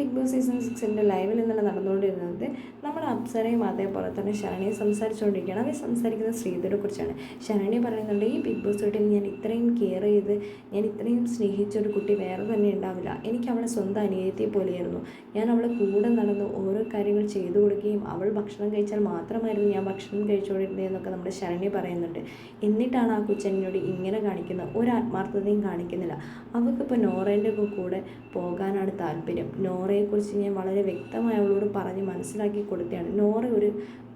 Big boss season സിക്സിന്റെ ലൈവിൽ ഇന്നലെ നടന്നുകൊണ്ടിരുന്നത് നമ്മുടെ അപ്സരയും അതേപോലെ തന്നെ ശരണിയും സംസാരിച്ചുകൊണ്ടിരിക്കുകയാണ്. അവർ സംസാരിക്കുന്നത് ശ്രീധരെ കുറിച്ചാണ്. ശരണി പറയുന്നുണ്ട് ഈ ബിഗ് ബോസ് വീട്ടിൽ ഞാൻ ഇത്രയും കെയർ ചെയ്ത് ഞാൻ ഇത്രയും സ്നേഹിച്ച ഒരു കുട്ടി വേറെ തന്നെ ഉണ്ടാവില്ല. എനിക്ക് അവളെ സ്വന്തം അനിയത്തിയെ പോലെയായിരുന്നു. ഞാൻ അവളെ കൂടെ നടന്ന് ഓരോ കാര്യങ്ങൾ ചെയ്തു കൊടുക്കുകയും അവൾ ഭക്ഷണം കഴിച്ചാൽ മാത്രമായിരുന്നു ഞാൻ ഭക്ഷണം കഴിച്ചുകൊണ്ടിരുന്നതെന്നൊക്കെ നമ്മുടെ ശരണി പറയുന്നുണ്ട്. എന്നിട്ടാണ് ആ കൊച്ചെന്നോട് ഇങ്ങനെ കാണിക്കുന്നത്. ഒരു ആത്മാർത്ഥതയും കാണിക്കുന്നില്ല. അവൾക്കിപ്പോൾ നോറേന്റെ കൂടെ പോകാനാണ് താല്പര്യം. നോറയെക്കുറിച്ച് ഞാൻ വളരെ വ്യക്തമായി അവളോട് പറഞ്ഞ് മനസ്സിലാക്കി കൊടുത്തതാണ്. നോറ ഒരു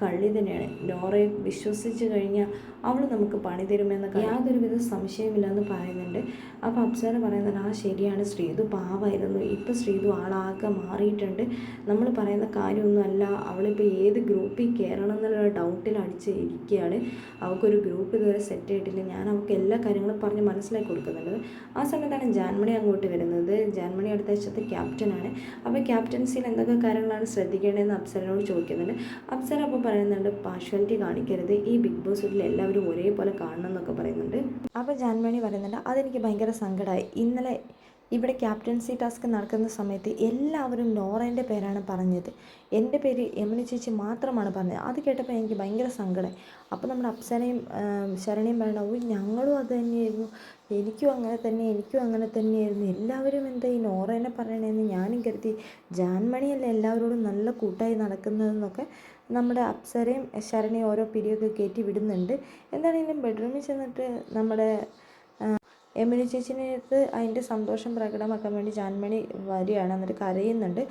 കള്ളി തന്നെയാണ്. ലോറയെ വിശ്വസിച്ച് കഴിഞ്ഞാൽ അവൾ നമുക്ക് പണി തരുമെന്ന് യാതൊരുവിധ സംശയമില്ലെന്ന് പറയുന്നുണ്ട്. അപ്പോൾ അപ്സര പറയുന്നത് ആ ശരിയാണ് ശ്രീതു പാവായിരുന്നു. ഇപ്പോൾ ശ്രീതു ആളാകെ മാറിയിട്ടുണ്ട്. നമ്മൾ പറയുന്ന കാര്യമൊന്നുമല്ല. അവളിപ്പോൾ ഏത് ഗ്രൂപ്പിൽ കയറണം എന്നുള്ള ഡൗട്ടിൽ അടിച്ച് ഇരിക്കുകയാണ്. അവൾക്കൊരു ഗ്രൂപ്പ് ഇതുവരെ സെറ്റ് ആയിട്ടില്ല ഞാൻ അവൾക്ക് എല്ലാ കാര്യങ്ങളും പറഞ്ഞ് മനസ്സിലാക്കി കൊടുക്കുന്നുണ്ട്. ആ സമയത്താണ് ജാൻമണി അങ്ങോട്ട് വരുന്നത്. ജാൻമണി അടുത്ത ആഴ്ചത്തെ ക്യാപ്റ്റനാണ് അപ്പോൾ ക്യാപ്റ്റൻസിയിൽ എന്തൊക്കെ കാര്യങ്ങളാണ് ശ്രദ്ധിക്കേണ്ടതെന്ന് അപ്സരനോട് ചോദിക്കുന്നുണ്ട്. അപ്സര അപ്പോൾ പറയുന്നുണ്ട് പാർഷ്വാലിറ്റി കാണിക്കരുത്. ഈ ബിഗ് ബോസ് വീട്ടിൽ എല്ലാവരും ഒരേപോലെ കാണണം എന്നൊക്കെ പറയുന്നുണ്ട്. അപ്പോൾ ജാൻമണി പറയുന്നുണ്ട് അതെനിക്ക് ഭയങ്കര സങ്കടമായി ഇന്നലെ ഇവിടെ ക്യാപ്റ്റൻസി ടാസ്ക് നടക്കുന്ന സമയത്ത് എല്ലാവരും നോറേന്റെ പേരാണ് പറഞ്ഞത്. എന്റെ പേര് യമുന ചേച്ചി മാത്രമാണ് പറഞ്ഞത്. അത് കേട്ടപ്പോൾ എനിക്ക് ഭയങ്കര സങ്കടം. അപ്പോൾ നമ്മുടെ അപ്സരയും ശരണിയും പറയണ ഓ ഞങ്ങളും അത് തന്നെയായിരുന്നു. എനിക്കും അങ്ങനെ തന്നെ എനിക്കും അങ്ങനെ തന്നെയായിരുന്നു. എല്ലാവരും എന്താ ഈ നോറേനെ പറയണേന്ന് ഞാനും കരുതി. ജാൻമണിയല്ല എല്ലാവരോടും നല്ല കൂട്ടായി നടക്കുന്നതെന്നൊക്കെ നമ്മുടെ അപ്സരയും ശരണിയും ഓരോ പിരിയൊക്കെ കയറ്റി വിടുന്നുണ്ട്. എന്താണെങ്കിലും ബെഡ്റൂമിൽ ചെന്നിട്ട് നമ്മുടെ എമിലി ചേച്ചിനെ അടുത്ത് അതിന്റെ സന്തോഷം പ്രകടമാക്കാൻ വേണ്ടി ജാൻമണി വരികയാണ് എന്നിട്ട് കരയുന്നുണ്ട്.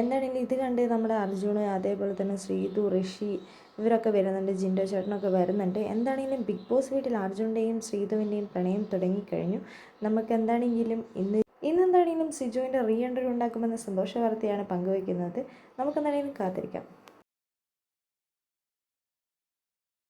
എന്താണെങ്കിൽ ഇത് കണ്ട് നമ്മുടെ അർജുന് അതേപോലെ തന്നെ ശ്രീതു ഋഷി ഇവരൊക്കെ വരുന്നുണ്ട് ജിൻഡോ ചേട്ടനൊക്കെ വരുന്നുണ്ട്. എന്താണെങ്കിലും ബിഗ് ബോസ് വീട്ടിൽ അർജുന്റെയും ശ്രീതുവിന്റെയും പ്രണയം തുടങ്ങിക്കഴിഞ്ഞു. നമുക്ക് എന്താണെങ്കിലും ഇന്ന് ഇന്നെന്താണെങ്കിലും സിജുവിന്റെ റീ എൻട്രി ഉണ്ടാക്കുമെന്ന സന്തോഷ വാർത്തയാണ് പങ്കുവയ്ക്കുന്നത് നമുക്കെന്താണെങ്കിലും കാത്തിരിക്കാം.